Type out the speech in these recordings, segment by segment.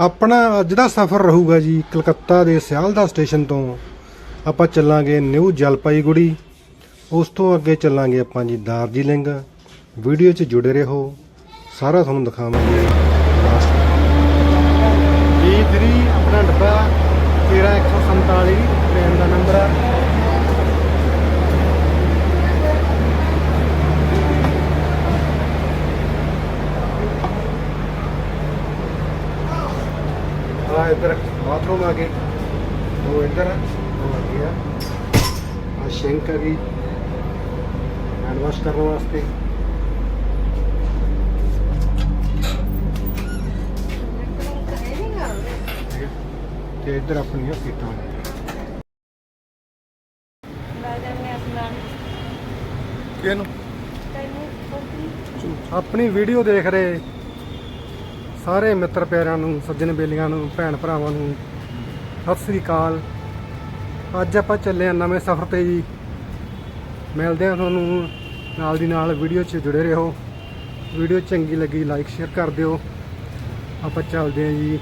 ਆਪਣਾ ਅੱਜ ਦਾ ਸਫ਼ਰ ਰਹੂਗਾ ਜੀ ਕਲਕੱਤਾ ਦੇ ਸਿਆਲਦਾ ਸਟੇਸ਼ਨ ਤੋਂ, ਆਪਾਂ ਚੱਲਾਂਗੇ ਨਿਊ ਜਲਪਾਈਗੁੜੀ। ਉਸ ਤੋਂ ਅੱਗੇ ਚੱਲਾਂਗੇ ਆਪਾਂ ਜੀ ਦਾਰਜੀਲਿੰਗ। ਵੀਡੀਓ 'ਚ ਜੁੜੇ ਰਹੋ, ਸਾਰਾ ਤੁਹਾਨੂੰ ਦਿਖਾਵਾਂਗੇ। ਜੀ3 ਆਪਣਾ ਡੱਬਾ 13147 ਟ੍ਰੇਨ ਦਾ ਨੰਬਰ ਆ। ਇੱਧਰ ਬਾਥਰੂਮ ਆ ਗਏ। ਉਹ ਇੱਧਰ ਆ ਉਹ ਆ ਗਿਆ ਆ। ਸ਼ਿੰਕ ਆ ਗਈ। ਹੈਂਡ ਵਾਸ਼ ਕਰਨ ਵਾਸਤੇ। ਠੀਕ ਹੈ। ਤੇ ਇੱਧਰ ਆਪਣੀਆਂ ਸੀਟਾਂ ਨੇ। ਕਿਹਨੂੰ? ਆਪਣੀ ਵੀਡੀਓ ਦੇਖ ਰਹੇ। ਸਾਰੇ ਮਿੱਤਰ ਪਿਆਰਿਆਂ ਨੂੰ ਸੱਜਣ ਬੇਲੀਆਂ ਨੂੰ ਭੈਣ ਭਰਾਵਾਂ ਨੂੰ ਸਤਿ ਸ੍ਰੀ ਅਕਾਲ ਅੱਜ ਆਪਾਂ ਚੱਲੇ ਆ ਨਵੇਂ ਸਫ਼ਰ ਤੇ ਜੀ ਮਿਲਦੇ ਆ ਤੁਹਾਨੂੰ ਨਾਲ ਦੀ ਨਾਲ ਵੀਡੀਓ 'ਚ ਜੁੜੇ ਰਹੋ ਵੀਡੀਓ ਚੰਗੀ ਲੱਗੀ ਲਾਈਕ ਸ਼ੇਅਰ ਕਰ ਦਿਓ ਆਪਾਂ ਚੱਲਦੇ ਆ ਜੀ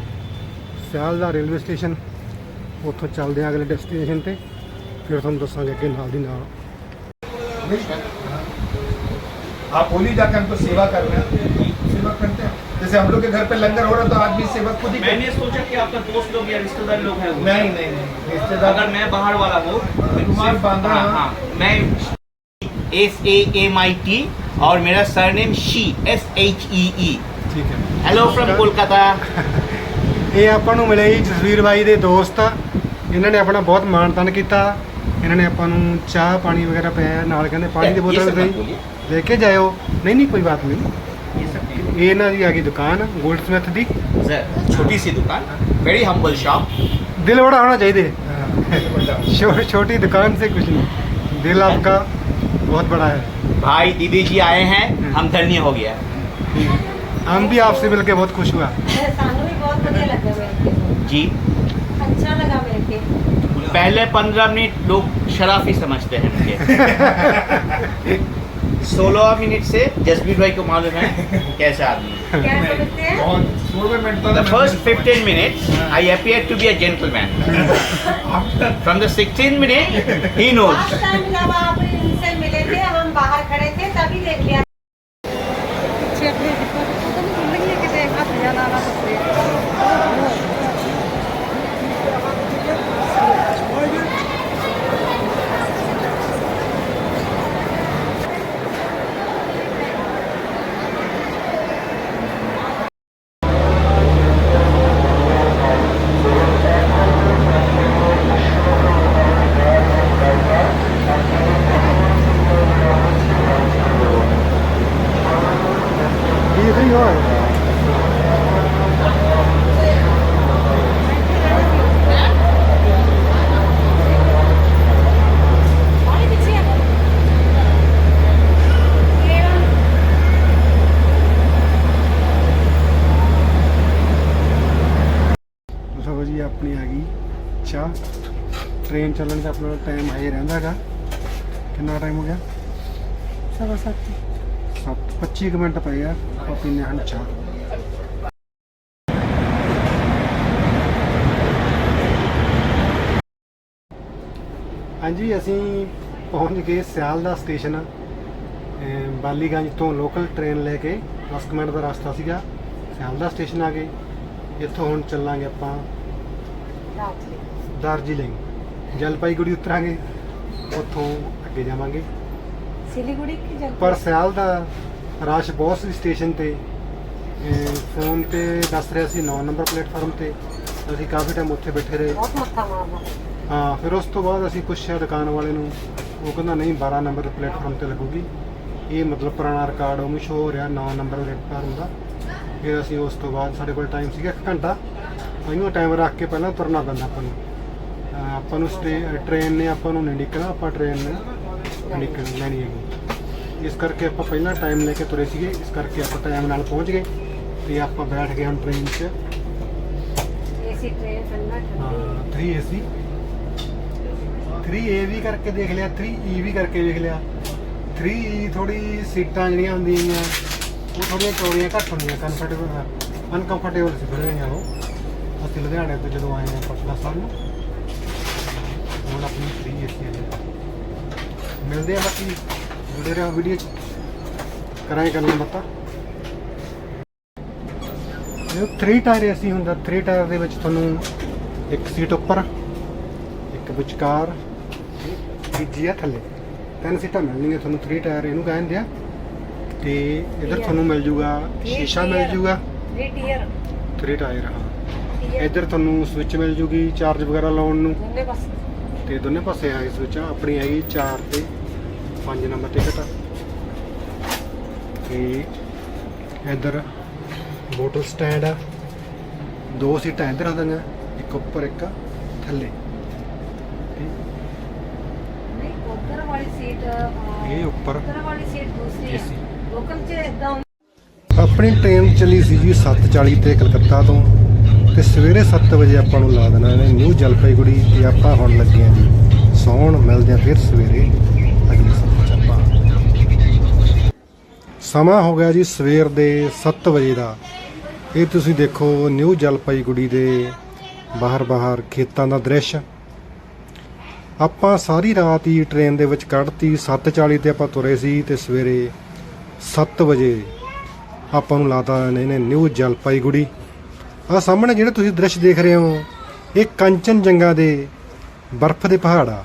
ਸਿਆਲਦਾ ਰੇਲਵੇ ਸਟੇਸ਼ਨ ਉੱਥੋਂ ਚੱਲਦੇ ਆ ਅਗਲੇ ਡੈਸਟੀਨੇਸ਼ਨ ਤੇ ਫਿਰ ਤੁਹਾਨੂੰ ਦੱਸਾਂਗੇ ਅੱਗੇ ਨਾਲ ਦੀ ਨਾਲ आप होली जाकर हमको सेवा करना सेवा करते हैं जैसे हम लोग के घर पे लंगर हो रहा तो आदमी सेवा खुद ही मैंने सोचा कि आपका दोस्त लोग या रिश्तेदार लोग हैं वो। नहीं नहीं नहीं रिश्तेदार अगर मैं बाहर वाला हूँ कुमार बांद्रा, हाँ, हाँ। हाँ, मैं S A M I T और मेरा surname Shee S H E E ਠੀਕ ਹੈ हेलो फ्रॉम कोलकाता ਇਹ ਆਪਾਂ ਨੂੰ ਮਿਲੇ ਜੀ ਜਸਵੀਰ ਬਾਈ ਦੇ ਦੋਸਤ ਆ ਇਹਨਾਂ ਨੇ ਆਪਣਾ ਬਹੁਤ ਮਾਣ ਤਾਨ ਕੀਤਾ ਇਹਨਾਂ ਨੇ ਆਪਾਂ ਨੂੰ ਚਾਹ ਪਾਣੀ ਵਗੈਰਾ ਪਿਆ ਨਾਲ ਕਹਿੰਦੇ ਪਾਣੀ ਦੀ ये ਬੋਤਲ सब मत ਸਹੀ बोलिए। ਲੈ ਕੇ ਜਾਇਓ ਨਹੀਂ ਨਹੀਂ ਕੋਈ ਬਾਤ ਨਹੀਂ ये सब नहीं। ਇਹ ਇਹਨਾਂ ਦੀ ਆ ਗਈ ਦੁਕਾਨ ਗੋਲਡ ਸਮਿਥ ਦੀ सर छोटी सी दुकान वेरी हम्बल शॉप दिल बड़ा होना चाहिए हाँ, छो, छोटी दुकान से कुछ नहीं दिल आपका बहुत बड़ा है भाई दीदी जी आए हैं हम धन्य हो गया हम भी आपसे मिलके बहुत खुश हुआ ਸਾਨੂੰ ਵੀ ਬਹੁਤ ਵਧੀਆ ਲੱਗਾ ਮਿਲ ਕੇ जी ਅੱਛਾ ਲੱਗਾ ਮਿਲ ਕੇ पहले पंद्रह मिनट लोग शराफी समझते हैं मुझे सोलह मिनट से जसबीर भाई को मालूम है कैसे आदमी first fifteen minute I appear to be a gentleman from the sixteen minute he. Knows ਅੱਛਾ। ਟ੍ਰੇਨ ਚੱਲਣ ਦਾ ਆਪਣਾ ਟਾਈਮ ਹਜੇ ਰਹਿੰਦਾ ਹੈਗਾ। ਕਿੰਨਾ ਟਾਈਮ ਹੋ ਗਿਆ? ਸਵਾ ਸੱਤ। 7 25 ਮਿੰਟ ਪਏ ਆ। ਆਪਾਂ ਪੀਨੇ ਹਨ ਚਾਹ। ਹਾਂਜੀ ਅਸੀਂ ਪਹੁੰਚ ਗਏ ਸਿਆਲ ਦਾ ਸਟੇਸ਼ਨ ਬਾਲੀਗੰਜ ਤੋਂ ਲੋਕਲ ਟ੍ਰੇਨ ਲੈ ਕੇ 10 ਮਿੰਟ ਦਾ ਰਸਤਾ ਸੀਗਾ। ਸਿਆਲ ਦਾ ਸਟੇਸ਼ਨ ਆ ਗਏ। ਇੱਥੋਂ ਹੁਣ ਚੱਲਾਂਗੇ ਆਪਾਂ। ਰਾਜਲੀ ਦਾਰਜੀਲਿੰਗ ਜਲਪਾਈਗੁੜੀ ਉਤਰਾਂਗੇ ਉੱਥੋਂ ਅੱਗੇ ਜਾਵਾਂਗੇ सिलीगुड़ी की जल ਪਰ ਸਿਆਲ ਦਾ ਰਸ਼ ਬਹੁਤ ਸੀ ਸਟੇਸ਼ਨ ਤੇ ਅਮ ਫੋਨ ਤੇ ਦੱਸ ਰਿਹਾ ਸੀ 9 ਨੰਬਰ ਪਲੇਟਫਾਰਮ ਤੇ ਅਸੀਂ ਕਾਫੀ ਟਾਈਮ ਉੱਥੇ ਬੈਠੇ ਰਹੇ बहुत मत्था मारना ਹਾਂ ਫਿਰ ਉਸ ਤੋਂ ਬਾਅਦ ਅਸੀਂ ਪੁੱਛਿਆ ਦੁਕਾਨ ਵਾਲੇ ਨੂੰ ਉਹ ਕਹਿੰਦਾ ਨਹੀਂ 12 ਨੰਬਰ ਪਲੇਟਫਾਰਮ ਤੇ ਲੱਗੂਗੀ ਇਹ ਮਤਲਬ ਪੁਰਾਣਾ ਰਿਕਾਰਡ ਉਹ ਸ਼ੋ ਹੋ ਰਿਹਾ 9 ਨੰਬਰ ਪਲੇਟਫਾਰਮ ਦਾ ਫਿਰ ਅਸੀਂ ਉਸ ਤੋਂ ਬਾਅਦ ਸਾਡੇ ਕੋਲ ਟਾਈਮ ਸੀਗਾ 1 ਘੰਟਾ ਉਹਨੂੰ ਟਾਈਮ ਰੱਖ ਕੇ ਪਹਿਲਾਂ ਤੁਰਨਾ ਪੈਂਦਾ ਆਪਾਂ ਨੂੰ ਅਹ ਆਪਾਂ ਨੂੰ ਟ੍ਰੇਨ ਨੇ ਆਪਾਂ ਨੂੰ ਨਹੀਂ ਨਿਕਲਣਾ ਆਪਾਂ ਟ੍ਰੇਨ ਨੇ ਨਿਕਲ ਲੈਣੀ ਹੈਗੀ। ਇਸ ਕਰਕੇ ਆਪਾਂ ਪਹਿਲਾਂ ਟਾਈਮ ਲੈ ਕੇ ਤੁਰੇ ਸੀਗੇ ਇਸ ਕਰਕੇ ਆਪਾਂ ਟਾਈਮ ਨਾਲ ਪਹੁੰਚ ਗਏ ਤੇ ਆਪਾਂ ਬੈਠ ਗਏ ਹੁਣ ਟ੍ਰੇਨ 'ਚ। ਏਸੀ ਟ੍ਰੇਨ ਸੰਨਾ ਹਾਂ 3 ਏ ਵੀ ਕਰਕੇ ਦੇਖ ਲਿਆ 3 ਈ e ਵੀ ਕਰਕੇ ਦੇਖ ਲਿਆ। 3 ਈ ਥੋੜੀ ਸੀਟਾਂ ਜਿਹੜੀਆਂ ਹੁੰਦੀਆਂ ਉਹ ਥੋੜੀਆਂ ਚੌੜੀਆਂ ਘੱਟ ਹੁੰਦੀਆਂ ਕੰਫਰਟੇਬਲ ਅਨਕੰਫਰਟੇਬਲ ਸੀ ਫਿਰ ਉਹ ਅਸੀਂ ਲੁਧਿਆਣੇ ਤੋਂ ਜਦੋਂ ਆਏ ਹਾਂ ਪਟਨਾ ਸਾਹਿਬ ਨੂੰ। ਹੁਣ ਆਪਣੀ ਫ੍ਰੀ ਇੱਥੇ ਆ ਜਾਣਾ। ਮਿਲਦੇ ਆ ਬਾਕੀ ਜੁੜੇ ਰਹੋ ਵੀਡੀਓ ਚ। ਕਰਾਂਗੇ ਗੱਲਾਂ ਬਾਤਾਂ। ਇਹ 3 ਟਾਇਰ ਏਸੀ ਹੁੰਦਾ। 3 ਟਾਇਰ ਦੇ ਵਿੱਚ ਤੁਹਾਨੂੰ ਇੱਕ ਸੀਟ ਉੱਪਰ ਇੱਕ ਵਿਚਕਾਰ ਤੀਜੀ ਆ ਥੱਲੇ। ਤਿੰਨ ਸੀਟਾਂ ਮਿਲਣਗੀਆਂ ਤੁਹਾਨੂੰ 3 ਟਾਇਰ ਇਹਨੂੰ ਕਹਿੰਦੇ ਆ ਤੇ ਇਧਰ ਤੁਹਾਨੂੰ ਮਿਲ ਜੂਗਾ ਸ਼ੀਸ਼ਾ ਮਿਲ ਜੂਗਾ। 3 ਟੀਅਰ 3 ਟਾਇਰ ਹਾਂ। ਟੀਅਰ ਇੱਧਰ ਤੁਹਾਨੂੰ ਸਵਿਚ ਮਿਲ ਜੂਗੀ ਚਾਰਜ ਵਗੈਰਾ ਲਾਉਣ ਨੂੰ। ਦੋਨੇ ਪਾਸੇ ਤੇ ਦੋਨੇ ਪਾਸੇ ਆਏ ਇਸ ਆਪਣੀ ਆਈ 4 ਤੇ 5 ਨੰਬਰ ਟਿਕਟ ਤੇ ਇਧਰ ਬੋਟਲ ਸਟੈਂਡ ਆ। ਦੋ ਸੀਟਾਂ ਇਧਰ ਆਉਂਦੀਆਂ ਇੱਕ ਉੱਪਰ ਇੱਕ ਥੱਲੇ। ਇਹ ਉੱਪਰ ਵਾਲੀ ਸੀਟ ਦੂਸਰੀ ਹੈ ਲੋਕਲ ਚ ਇਦਾਂ ਆਪਣੀ ਟ੍ਰੇਨ ਚਲੀ ਸੀ ਜੀ 7:40 ਤੇ ਕਲਕੱਤਾ ਤੋਂ। ਤੇ ਸਵੇਰੇ 7 ਵਜੇ ਆਪਾਂ ਨੂੰ ਲਾ ਦੇਣਾ ਇਹਨੇ ਨਿਊ ਜਲਪਾਈਗੁੜੀ ਤੇ ਆਪਾਂ ਹੁਣ ਲੱਗੇ ਆਂ ਜੀ ਸੌਣ, ਮਿਲਦੇ ਆਂ ਫਿਰ ਸਵੇਰੇ ਅਗਲੇ ਸਫ਼ਰ 'ਚ ਆਪਾਂ। ਸਮਾਂ ਹੋ ਗਿਆ ਜੀ ਸਵੇਰ ਦੇ 7 ਵਜੇ ਦਾ। ਇਹ ਤੁਸੀਂ ਦੇਖੋ ਨਿਊ ਜਲਪਾਈਗੁੜੀ ਦੇ ਬਾਹਰ ਬਾਹਰ ਖੇਤਾਂ ਦਾ ਦ੍ਰਿਸ਼। ਆਪਾਂ ਸਾਰੀ ਰਾਤ ਹੀ ਟ੍ਰੇਨ ਦੇ ਵਿੱਚ ਕੱਢਤੀ 7:40 ਤੇ ਆਪਾਂ ਤੁਰੇ ਸੀ ਤੇ ਸਵੇਰੇ 7 ਵਜੇ ਆਪਾਂ ਨੂੰ ਲਾਤਾ ਇਹਨੇ ਨਿਊ ਜਲਪਾਈਗੁੜੀ। ਆ ਸਾਹਮਣੇ ਜਿਹੜੇ ਤੁਸੀਂ ਦ੍ਰਿਸ਼ ਦੇਖ ਰਹੇ ਹੋ ਇਹ ਕੰਚਨਜੰਗਾ ਦੇ ਬਰਫ਼ ਦੇ ਪਹਾੜ ਆ।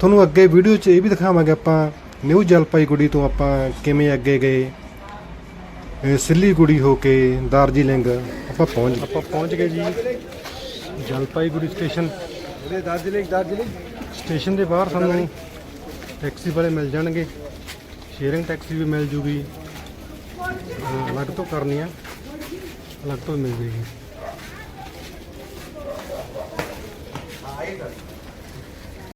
ਤੁਹਾਨੂੰ ਅੱਗੇ ਵੀਡੀਓ 'ਚ ਇਹ ਵੀ ਦਿਖਾਵਾਂਗੇ ਆਪਾਂ ਨਿਊ ਜਲਪਾਈਗੁੜੀ ਤੋਂ ਆਪਾਂ ਕਿਵੇਂ ਅੱਗੇ ਗਏ ਇਹ ਸਿੱਲੀਗੁੜੀ ਹੋ ਕੇ ਦਾਰਜੀਲਿੰਗ ਆਪਾਂ ਪਹੁੰਚ ਆਪਾਂ ਪਹੁੰਚ ਗਏ ਜੀ ਜਲਪਾਈਗੁੜੀ ਸਟੇਸ਼ਨ। ਦਾਰਜੀਲਿੰਗ ਦਾਰਜੀਲਿੰਗ। ਸਟੇਸ਼ਨ ਦੇ ਬਾਹਰ ਸਾਨੂੰ ਟੈਕਸੀ ਵਾਲੇ ਮਿਲ ਜਾਣਗੇ। ਸ਼ੇਅਰਿੰਗ ਟੈਕਸੀ ਵੀ ਮਿਲ ਜੂਗੀ। ਹਾਂ, ਅਲੱਗ ਤੋਂ ਕਰਨੀ ਆ। ਅਲੱਗ ਤੋਂ ਮਿਲ